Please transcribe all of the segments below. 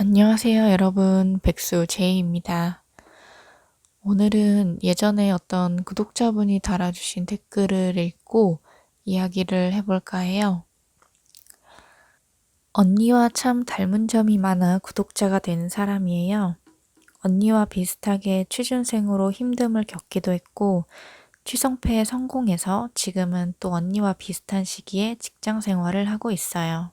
안녕하세요, 여러분. 백수 제이입니다. 오늘은 예전에 어떤 구독자분이 달아주신 댓글을 읽고 이야기를 해볼까 해요. 언니와 참 닮은 점이 많아 구독자가 된 사람이에요. 언니와 비슷하게 취준생으로 힘듦을 겪기도 했고, 취성패에 성공해서 지금은 또 언니와 비슷한 시기에 직장 생활을 하고 있어요.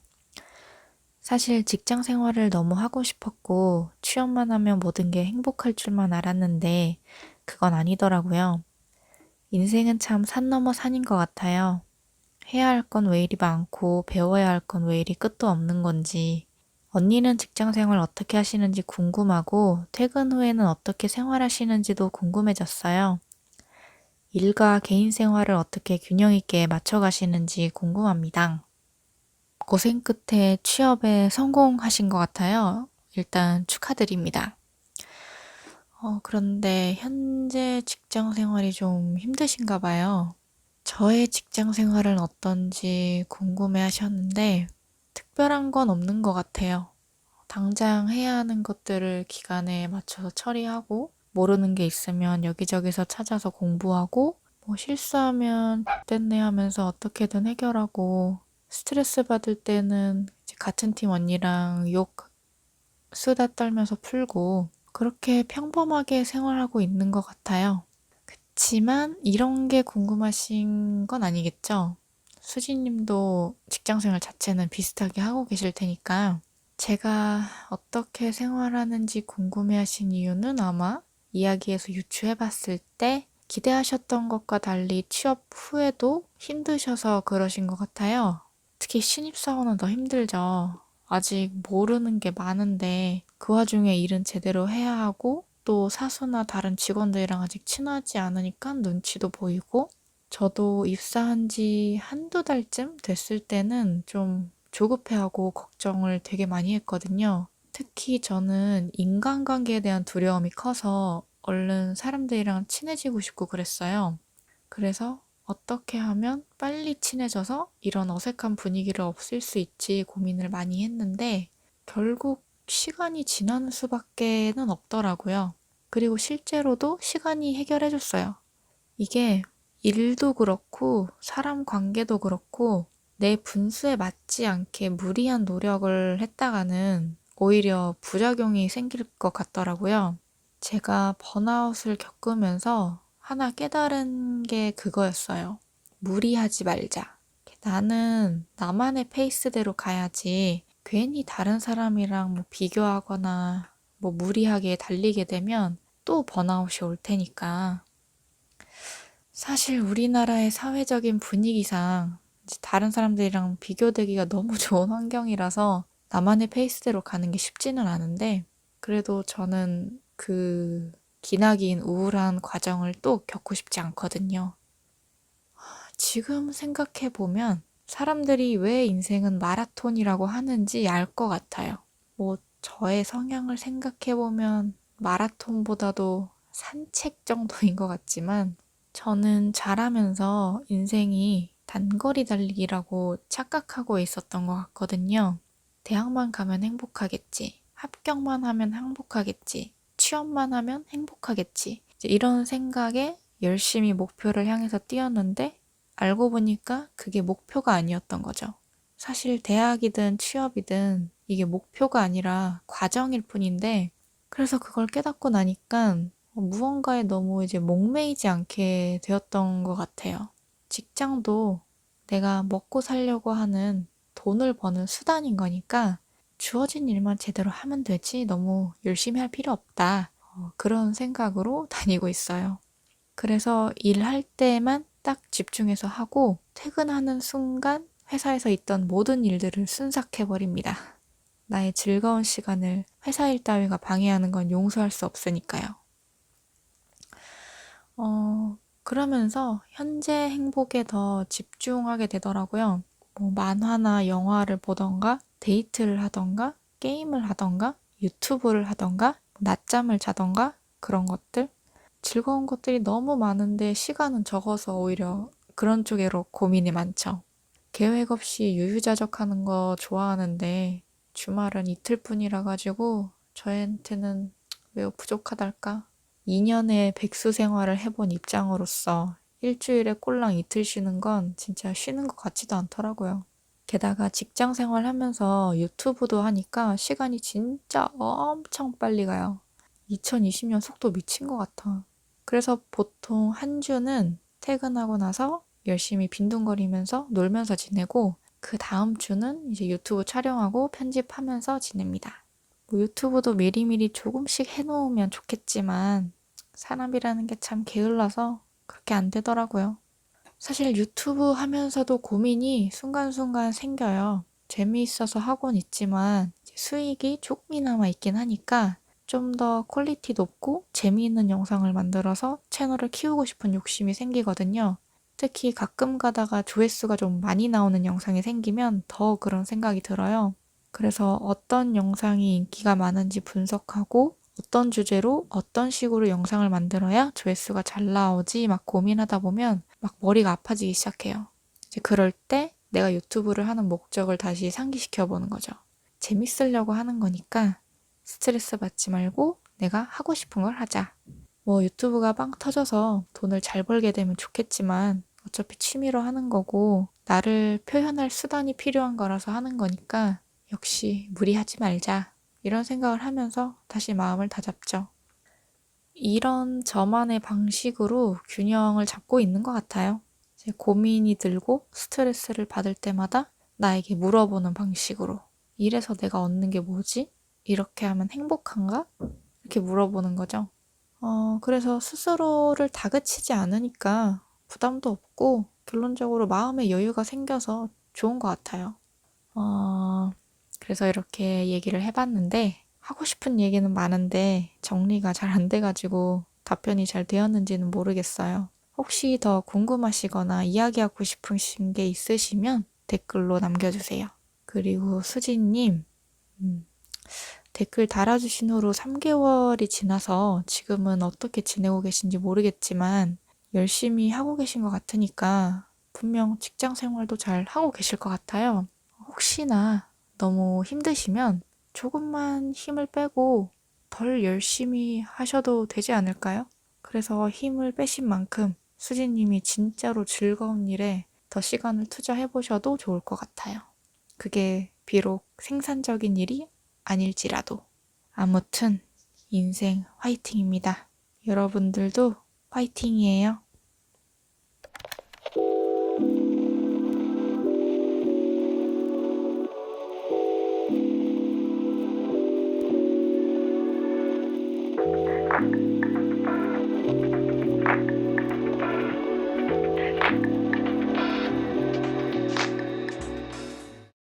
사실 직장 생활을 너무 하고 싶었고, 취업만 하면 모든 게 행복할 줄만 알았는데, 그건 아니더라고요. 인생은 참 산 넘어 산인 것 같아요. 해야 할 건 왜 이리 많고, 배워야 할 건 왜 이리 끝도 없는 건지. 언니는 직장 생활 어떻게 하시는지 궁금하고, 퇴근 후에는 어떻게 생활하시는지도 궁금해졌어요. 일과 개인 생활을 어떻게 균형 있게 맞춰 가시는지 궁금합니다. 고생 끝에 취업에 성공하신 것 같아요. 일단 축하드립니다. 어, 그런데 현재 직장 생활이 좀 힘드신가 봐요. 저의 직장 생활은 어떤지 궁금해 하셨는데, 특별한 건 없는 것 같아요. 당장 해야 하는 것들을 기간에 맞춰서 처리하고, 모르는 게 있으면 여기저기서 찾아서 공부하고, 뭐 실수하면 됐네 하면서 어떻게든 해결하고, 스트레스 받을 때는 같은 팀 언니랑 욕 수다 떨면서 풀고 그렇게 평범하게 생활하고 있는 것 같아요. 그치만 이런 게 궁금하신 건 아니겠죠? 수진님도 직장 생활 자체는 비슷하게 하고 계실 테니까 제가 어떻게 생활하는지 궁금해 하신 이유는 아마 이야기에서 유추해 봤을 때 기대하셨던 것과 달리 취업 후에도 힘드셔서 그러신 것 같아요. 특히 신입사원은 더 힘들죠. 아직 모르는 게 많은데 그 와중에 일은 제대로 해야 하고 또 사수나 다른 직원들이랑 아직 친하지 않으니까 눈치도 보이고 저도 입사한 지 한두 달쯤 됐을 때는 좀 조급해하고 걱정을 되게 많이 했거든요. 특히 저는 인간관계에 대한 두려움이 커서 얼른 사람들이랑 친해지고 싶고 그랬어요. 그래서 어떻게 하면 빨리 친해져서 이런 어색한 분위기를 없앨 수 있지 고민을 많이 했는데 결국 시간이 지나는 수밖에는 없더라고요. 그리고 실제로도 시간이 해결해 줬어요. 이게 일도 그렇고 사람 관계도 그렇고 내 분수에 맞지 않게 무리한 노력을 했다가는 오히려 부작용이 생길 것 같더라고요. 제가 번아웃을 겪으면서 하나 깨달은 게 그거였어요. 무리하지 말자. 나는 나만의 페이스대로 가야지. 괜히 다른 사람이랑 뭐 비교하거나 뭐 무리하게 달리게 되면 또 번아웃이 올 테니까. 사실 우리나라의 사회적인 분위기상 다른 사람들이랑 비교되기가 너무 좋은 환경이라서 나만의 페이스대로 가는 게 쉽지는 않은데 그래도 저는 그 기나긴 우울한 과정을 또 겪고 싶지 않거든요. 지금 생각해 보면 사람들이 왜 인생은 마라톤이라고 하는지 알 것 같아요. 뭐, 저의 성향을 생각해 보면 마라톤보다도 산책 정도인 것 같지만 저는 자라면서 인생이 단거리 달리기라고 착각하고 있었던 것 같거든요. 대학만 가면 행복하겠지. 합격만 하면 행복하겠지. 취업만 하면 행복하겠지. 이런 생각에 열심히 목표를 향해서 뛰었는데 알고 보니까 그게 목표가 아니었던 거죠. 사실 대학이든 취업이든 이게 목표가 아니라 과정일 뿐인데 그래서 그걸 깨닫고 나니까 무언가에 너무 이제 목매이지 않게 되었던 것 같아요. 직장도 내가 먹고 살려고 하는 돈을 버는 수단인 거니까 주어진 일만 제대로 하면 되지 너무 열심히 할 필요 없다. 어, 그런 생각으로 다니고 있어요. 그래서 일할 때만 딱 집중해서 하고 퇴근하는 순간 회사에서 있던 모든 일들을 순삭해버립니다. 나의 즐거운 시간을 회사 일 따위가 방해하는 건 용서할 수 없으니까요. 어, 그러면서 현재 행복에 더 집중하게 되더라고요. 뭐 만화나 영화를 보던가 데이트를 하던가 게임을 하던가 유튜브를 하던가 낮잠을 자던가 그런 것들 즐거운 것들이 너무 많은데 시간은 적어서 오히려 그런 쪽으로 고민이 많죠. 계획 없이 유유자적하는 거 좋아하는데 주말은 이틀뿐이라 가지고 저한테는 매우 부족하달까? 2년의 백수 생활을 해본 입장으로서 일주일에 꼴랑 이틀 쉬는 건 진짜 쉬는 것 같지도 않더라고요. 게다가 직장 생활 하면서 유튜브도 하니까 시간이 진짜 엄청 빨리 가요. 2020년 속도 미친 것 같아. 그래서 보통 한 주는 퇴근하고 나서 열심히 빈둥거리면서 놀면서 지내고 그 다음 주는 이제 유튜브 촬영하고 편집하면서 지냅니다. 뭐 유튜브도 미리미리 조금씩 해놓으면 좋겠지만 사람이라는 게 참 게을러서 그렇게 안 되더라고요. 사실 유튜브 하면서도 고민이 순간순간 생겨요. 재미있어서 하곤 있지만 수익이 조금이나마 있긴 하니까 좀 더 퀄리티 높고 재미있는 영상을 만들어서 채널을 키우고 싶은 욕심이 생기거든요. 특히 가끔 가다가 조회수가 좀 많이 나오는 영상이 생기면 더 그런 생각이 들어요. 그래서 어떤 영상이 인기가 많은지 분석하고 어떤 주제로 어떤 식으로 영상을 만들어야 조회수가 잘 나오지 막 고민하다 보면 막 머리가 아파지기 시작해요. 이제 그럴 때 내가 유튜브를 하는 목적을 다시 상기시켜 보는 거죠. 재밌으려고 하는 거니까 스트레스 받지 말고 내가 하고 싶은 걸 하자. 뭐 유튜브가 빵 터져서 돈을 잘 벌게 되면 좋겠지만 어차피 취미로 하는 거고 나를 표현할 수단이 필요한 거라서 하는 거니까 역시 무리하지 말자. 이런 생각을 하면서 다시 마음을 다잡죠. 이런 저만의 방식으로 균형을 잡고 있는 것 같아요. 제 고민이 들고 스트레스를 받을 때마다 나에게 물어보는 방식으로. 이래서 내가 얻는 게 뭐지? 이렇게 하면 행복한가? 이렇게 물어보는 거죠. 어, 그래서 스스로를 다그치지 않으니까 부담도 없고 결론적으로 마음의 여유가 생겨서 좋은 것 같아요. 어, 그래서 이렇게 얘기를 해봤는데 하고 싶은 얘기는 많은데 정리가 잘 안 돼가지고 답변이 잘 되었는지는 모르겠어요. 혹시 더 궁금하시거나 이야기하고 싶으신 게 있으시면 댓글로 남겨주세요. 그리고 수진님, 음, 댓글 달아주신 후로 3개월이 지나서 지금은 어떻게 지내고 계신지 모르겠지만 열심히 하고 계신 것 같으니까 분명 직장 생활도 잘 하고 계실 것 같아요. 혹시나 너무 힘드시면 조금만 힘을 빼고 덜 열심히 하셔도 되지 않을까요? 그래서 힘을 빼신 만큼 수진님이 진짜로 즐거운 일에 더 시간을 투자해 보셔도 좋을 것 같아요. 그게 비록 생산적인 일이 아닐지라도. 아무튼 인생 화이팅입니다. 여러분들도 화이팅이에요.